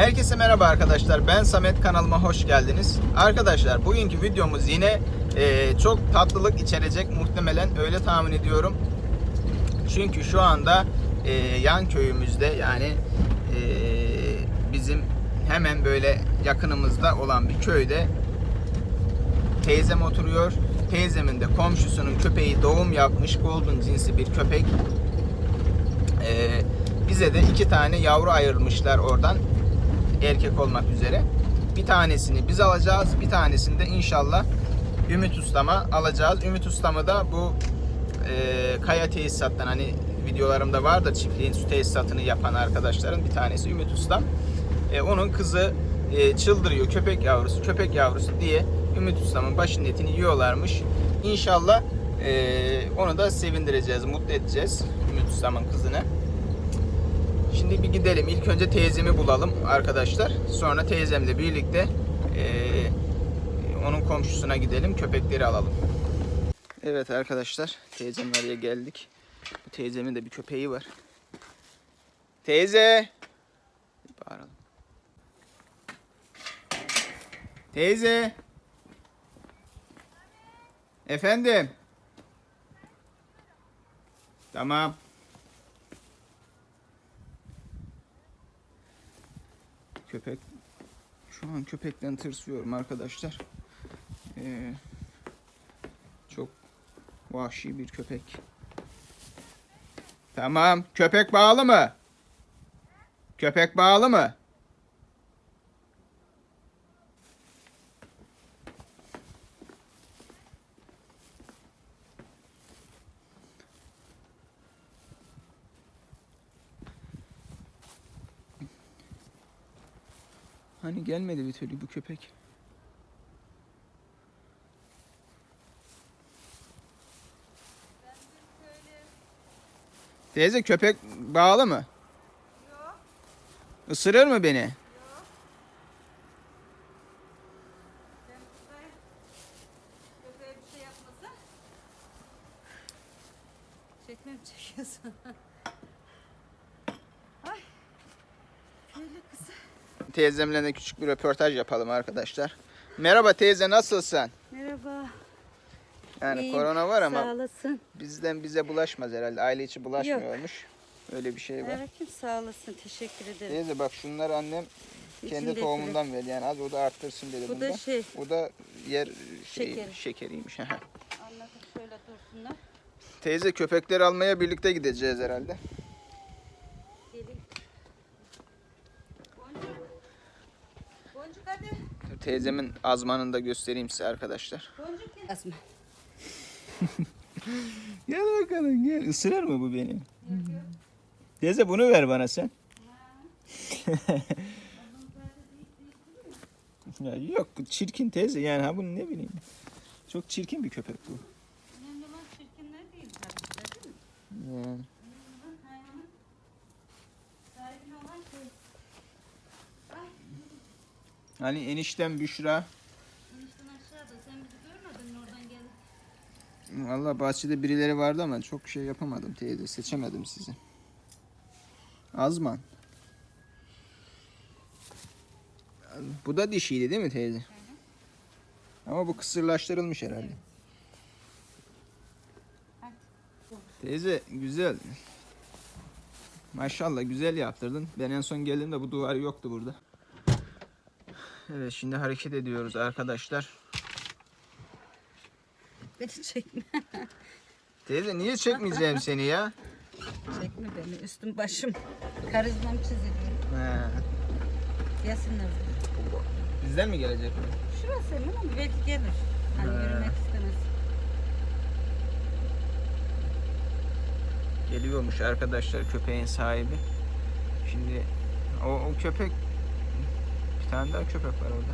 Herkese merhaba arkadaşlar. Ben Samet kanalıma hoş geldiniz. Arkadaşlar bugünkü videomuz yine e, çok tatlılık içerecek muhtemelen öyle tahmin ediyorum. Çünkü şu anda e, yan köyümüzde yani e, bizim hemen böyle yakınımızda olan bir köyde teyzem oturuyor. Teyzemin de komşusunun köpeği doğum yapmış golden cinsi bir köpek. Ee, bize de iki tane yavru ayırmışlar oradan erkek olmak üzere. Bir tanesini biz alacağız, bir tanesini de inşallah Ümit Ustama alacağız. Ümit Ustamı da bu e, kaya tesisattan hani videolarımda vardır çiftliğin su tesisatını yapan arkadaşların bir tanesi Ümit Ustam. E, onun kızı e, çıldırıyor köpek yavrusu, köpek yavrusu diye Ümit Ustam'ın başının etini yiyorlarmış. İnşallah e, onu da sevindireceğiz, mutlu edeceğiz Ümit Ustam'ın kızını. Şimdi bir gidelim. İlk önce teyzemi bulalım arkadaşlar. Sonra teyzemle birlikte eee, onun komşusuna gidelim. Köpekleri alalım. Evet arkadaşlar. Teyzemlere geldik. Bu teyzemin de bir köpeği var. Teyze. Bir bağıralım. Teyze. Efendim. Tamam. Köpek. Şu an köpekten tırsıyorum arkadaşlar. Ee, çok vahşi bir köpek. Tamam. Köpek bağlı mı? Köpek bağlı mı? Hani gelmedi bir türlü bu köpek. Teyze köpek bağlı mı? Yok. Isırır mı beni? Köpeğe bir şey yapmasa. Çekmem çekiyorsun. Ay. Şöyle kısa. Teyzemle de küçük bir röportaj yapalım arkadaşlar. Merhaba teyze nasılsın? Merhaba. Yani İyiyim, korona var ama Sağ olasın. bizden bize bulaşmaz herhalde. Aile içi bulaşmıyormuş. Öyle bir şey var. Aleyküm sağ olasın. Teşekkür ederim. Teyze bak şunlar annem kendi İçindekiler. tohumundan verdi. Yani az o da arttırsın dedi Bu da şey Bu da yer şey, Şekeri. şekeriymiş. anladım şöyle dursunlar. Teyze köpekleri almaya birlikte gideceğiz herhalde. Gelin. Boncuk. Boncuk hadi. Dur, Teyzemin azmanını da göstereyim size arkadaşlar. Boncuk gel. Bakalım gel. Isırar mı bu beni? Teyze bunu ver bana sen. ya yok çirkin teyze yani ha bunu ne bileyim. Çok çirkin bir köpek bu. Yani. Önemli olan hayvanın sahibine olan şey. Ay. Hani eniştem Büşra. Enişten aşağıda. Sen bizi görmedin mi oradan gelip? Valla bahçede birileri vardı ama çok şey yapamadım teyze. Seçemedim sizi. Azman. Bu da dişiydi değil mi teyze? Ama bu kısırlaştırılmış herhalde. Teyze güzel. Maşallah güzel yaptırdın. Ben en son geldiğimde bu duvar yoktu burada. Evet şimdi hareket ediyoruz arkadaşlar. Beni çekme. Teyze niye çekmeyeceğim seni ya? Çekme beni. Üstüm başım. Karizmam çiziliyor. He. Gelsinler. Bizden mi gelecek? Şurası emin ama belki gelir. Hani He. yürümek istemez. Geliyormuş arkadaşlar köpeğin sahibi. Şimdi o, o köpek bir tane daha köpek var orada.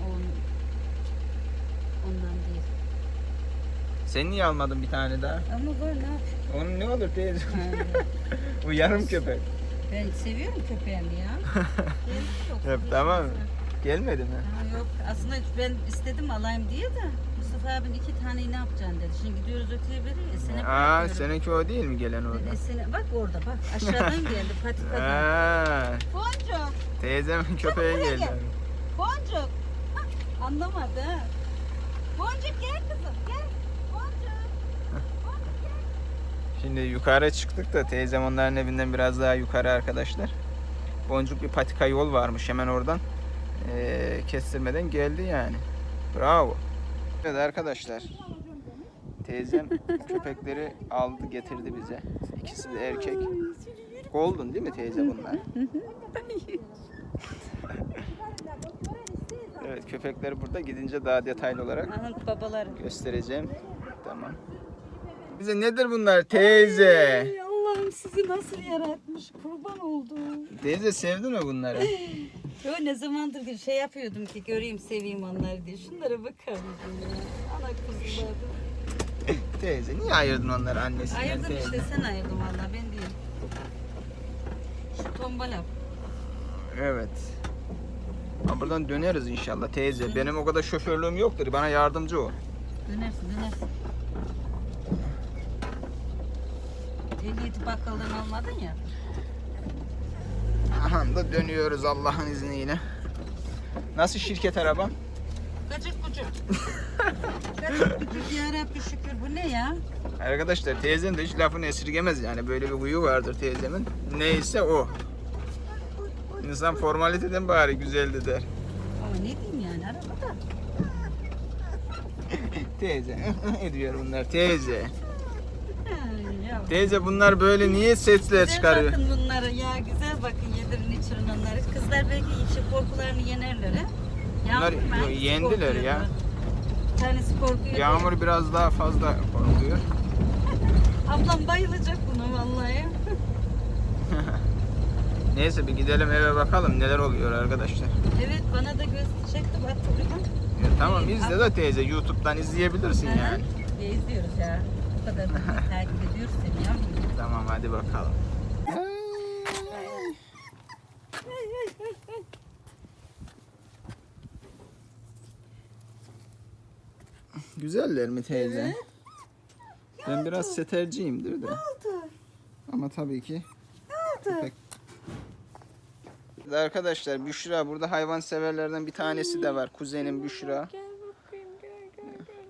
Ondan değil. Sen niye almadın bir tane daha? Ama var ne yapayım? Onun ne olur teyze? Bu yarım köpek. ben seviyorum köpeğimi ya. Yok. Hep tamam. Gelmedi mi? Ha, yok aslında ben istedim alayım diye de Mustafa abin iki taneyi ne yapacaksın dedi. Şimdi gidiyoruz öteye beri. E, sene Aa, bırakıyorum. seninki o değil mi gelen orada? e, sene, bak orada bak aşağıdan geldi patikadan. Ha, Boncuk. Teyzemin köpeği buraya geldi. gel. Boncuk. Hah, Anlamadı. Boncuk gel kızım gel. Boncuk. Boncuk gel. Şimdi yukarı çıktık da teyzem onların evinden biraz daha yukarı arkadaşlar. Boncuk bir patika yol varmış hemen oradan. Ee, kestirmeden geldi yani. Bravo. Evet arkadaşlar. Teyzem köpekleri aldı getirdi bize. İkisi de erkek. Golden değil mi teyze bunlar? evet köpekleri burada gidince daha detaylı olarak Aha babaları. göstereceğim. Tamam. Bize nedir bunlar teyze? Ay Allah'ım sizi nasıl yaratmış kurban oldum. Teyze sevdin mi bunları? Yo ne zamandır bir şey yapıyordum ki göreyim seveyim onları diye. Şunlara bakar mısın ya? Ana kuzuları. teyze niye ayırdın onları annesinden Ayırdım teyze? işte sen ayırdın valla ben değil. Şu tombala. Evet. Ha, buradan döneriz inşallah teyze. Benim o kadar şoförlüğüm yoktur. Bana yardımcı ol. Dönersin dönersin. Ehliyeti bakkaldan almadın ya. Aha da dönüyoruz Allah'ın izniyle. Nasıl şirket arabam? Gıcık gıcık. Gıcık gıcık yarabbi şükür bu ne ya? Arkadaşlar teyzem de hiç lafını esirgemez yani. Böyle bir huyu vardır teyzemin. Neyse o. İnsan formaliteden bari güzeldi der. Ama ne diyeyim yani arabada. Teyze ediyor bunlar teyze. Ya. Teyze bunlar böyle niye sesler Güzel çıkarıyor? bakın bunlara ya güzel bakın yedirin içirin onları. Kızlar belki içi korkularını yenerler ha. Bunlar Yağmur mu? yo- Hangisi yendiler korkuyor ya. Bir tanesi korkuyor. Yağmur biraz daha fazla korkuyor. Ablam bayılacak buna vallahi. Neyse bir gidelim eve bakalım neler oluyor arkadaşlar. Evet bana da göz çekti baktı buraya. Ya tamam izle de teyze YouTube'dan izleyebilirsin yani. Ya izliyoruz ya. Bu kadar da takip ediyoruz seni ya. Tamam hadi bakalım. Güzeller mi teyze? Ben biraz seterciyimdir de. oldu? Ama tabii ki Ne oldu? Pek- Arkadaşlar Büşra burada hayvan severlerden bir tanesi de var. Kuzenim Büşra. Gel bakayım gel gel gel.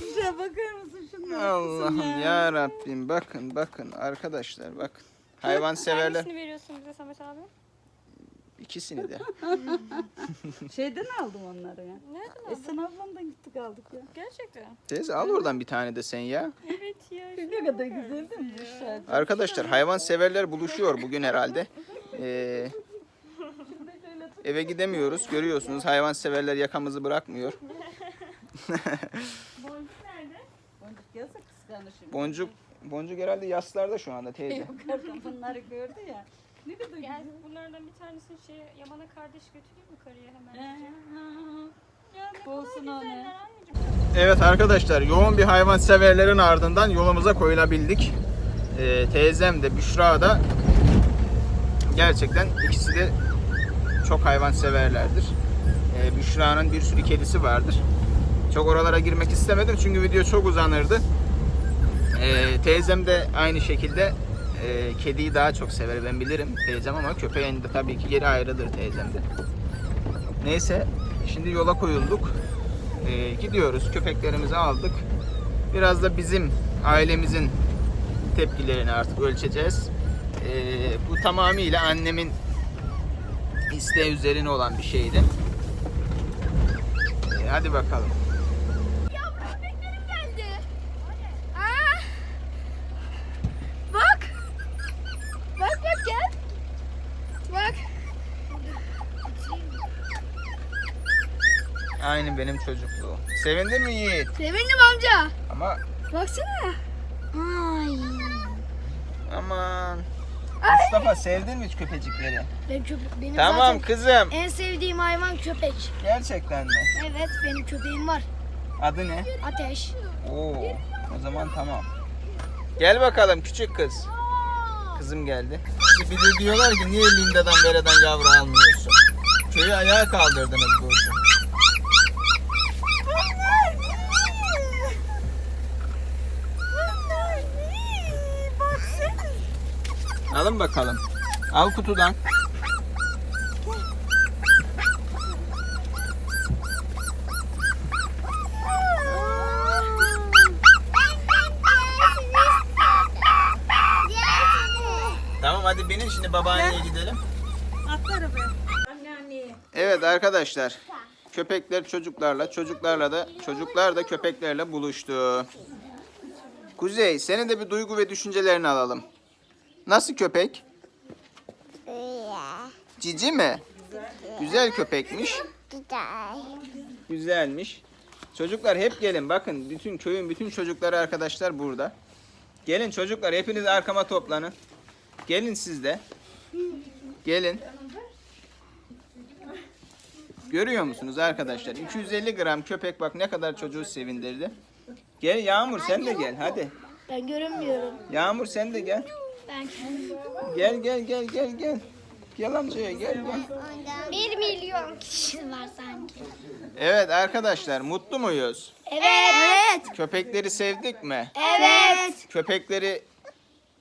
Güzel bakar mısın şunlara? Allah'ım ya Rabbim bakın bakın arkadaşlar bakın. Hayvan severler Hangisini veriyorsun bize Samet abi? İkisini de. Şeyden aldım onları ya. Nereden Esen ablamdan gittik aldık ya. Gerçekten. Teyze al oradan bir tane de sen ya. Evet ya. Ne kadar güzel değil mi Büşra? Arkadaşlar hayvan severler buluşuyor bugün herhalde. Ee, eve gidemiyoruz. Görüyorsunuz hayvan severler yakamızı bırakmıyor. Boncuk nerede? Boncuk yazık kıskanışım. Boncuk Boncuk herhalde yaslarda şu anda teyze. Yukarıdan bunları gördü ya. Ne kadar güzel. Gel bunlardan bir tanesini şey Yaman'a kardeş götüreyim mi karıya hemen? Ee, Ya ne kadar Olsun o ne? güzeller anneciğim. Evet arkadaşlar yoğun bir hayvan severlerin ardından yolumuza koyulabildik. Ee, teyzem de Büşra da gerçekten ikisi de çok hayvan severlerdir. Ee, Büşra'nın bir sürü kedisi vardır. Çok oralara girmek istemedim çünkü video çok uzanırdı. Ee, teyzem de aynı şekilde e, kediyi daha çok sever ben bilirim teyzem ama köpeğin de tabii ki yeri ayrıdır teyzemde. Neyse şimdi yola koyulduk. Ee, gidiyoruz köpeklerimizi aldık. Biraz da bizim ailemizin tepkilerini artık ölçeceğiz. Ee, bu tamamıyla annemin isteği üzerine olan bir şeydi. Ee, hadi bakalım. Köpeklerim geldi. Aa! Bak. Bak bak gel. Bak. Aynı benim çocukluğum. Sevindin mi Yiğit? Sevindim amca. Ama Baksana. Ay. aman. Mustafa sevdin mi hiç köpecikleri? Ben köpek, benim Tamam zaten kızım. en sevdiğim hayvan köpek. Gerçekten mi? Evet benim köpeğim var. Adı ne? Ateş. Oo, o zaman tamam. Gel bakalım küçük kız. Kızım geldi. Bir de diyorlar ki niye Linda'dan Vera'dan yavru almıyorsun? Köyü ayağa kaldırdınız bu Alın bakalım. Al kutudan. Tamam hadi binin şimdi babaanneye gidelim. Atla arabaya. Anneanneye. Evet arkadaşlar. Köpekler çocuklarla, çocuklarla da çocuklar da köpeklerle buluştu. Kuzey, senin de bir duygu ve düşüncelerini alalım. Nasıl köpek? Cici mi? Güzel köpekmiş. Güzelmiş. Çocuklar hep gelin bakın bütün köyün bütün çocukları arkadaşlar burada. Gelin çocuklar hepiniz arkama toplanın. Gelin siz de. Gelin. Görüyor musunuz arkadaşlar? 250 gram köpek bak ne kadar çocuğu sevindirdi. Gel Yağmur sen de gel hadi. Ben görünmüyorum. Yağmur sen de gel. Ben Gel gel gel gel gel. Gel amcaya gel gel. Bir milyon kişi var sanki. Evet arkadaşlar mutlu muyuz? Evet. Evet. Köpekleri sevdik mi? Evet. Köpekleri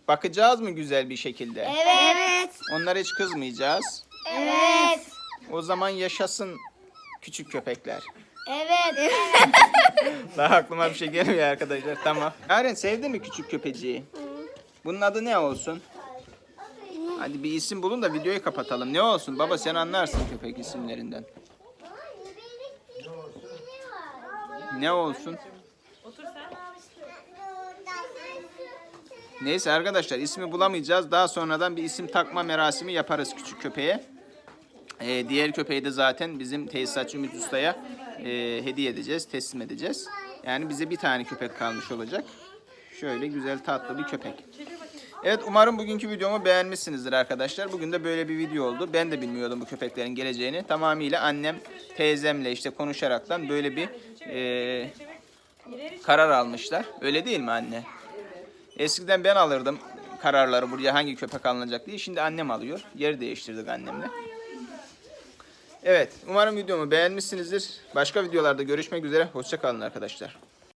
bakacağız mı güzel bir şekilde? Evet. Onlara hiç kızmayacağız. Evet. O zaman yaşasın küçük köpekler. Evet. Daha aklıma bir şey gelmiyor arkadaşlar. Tamam. Yaren sevdi mi küçük köpeciği? Bunun adı ne olsun? Hadi bir isim bulun da videoyu kapatalım. Ne olsun? Baba sen anlarsın köpek isimlerinden. Ne olsun? Neyse arkadaşlar ismi bulamayacağız. Daha sonradan bir isim takma merasimi yaparız küçük köpeğe. Ee, diğer köpeği de zaten bizim tesisatçı Ümit Usta'ya e, hediye edeceğiz, teslim edeceğiz. Yani bize bir tane köpek kalmış olacak. Şöyle güzel tatlı bir köpek. Evet umarım bugünkü videomu beğenmişsinizdir arkadaşlar. Bugün de böyle bir video oldu. Ben de bilmiyordum bu köpeklerin geleceğini. Tamamıyla annem teyzemle işte konuşaraktan böyle bir e, karar almışlar. Öyle değil mi anne? Eskiden ben alırdım kararları buraya hangi köpek alınacak diye. Şimdi annem alıyor. Yer değiştirdik annemle. Evet, umarım videomu beğenmişsinizdir. Başka videolarda görüşmek üzere. Hoşçakalın arkadaşlar.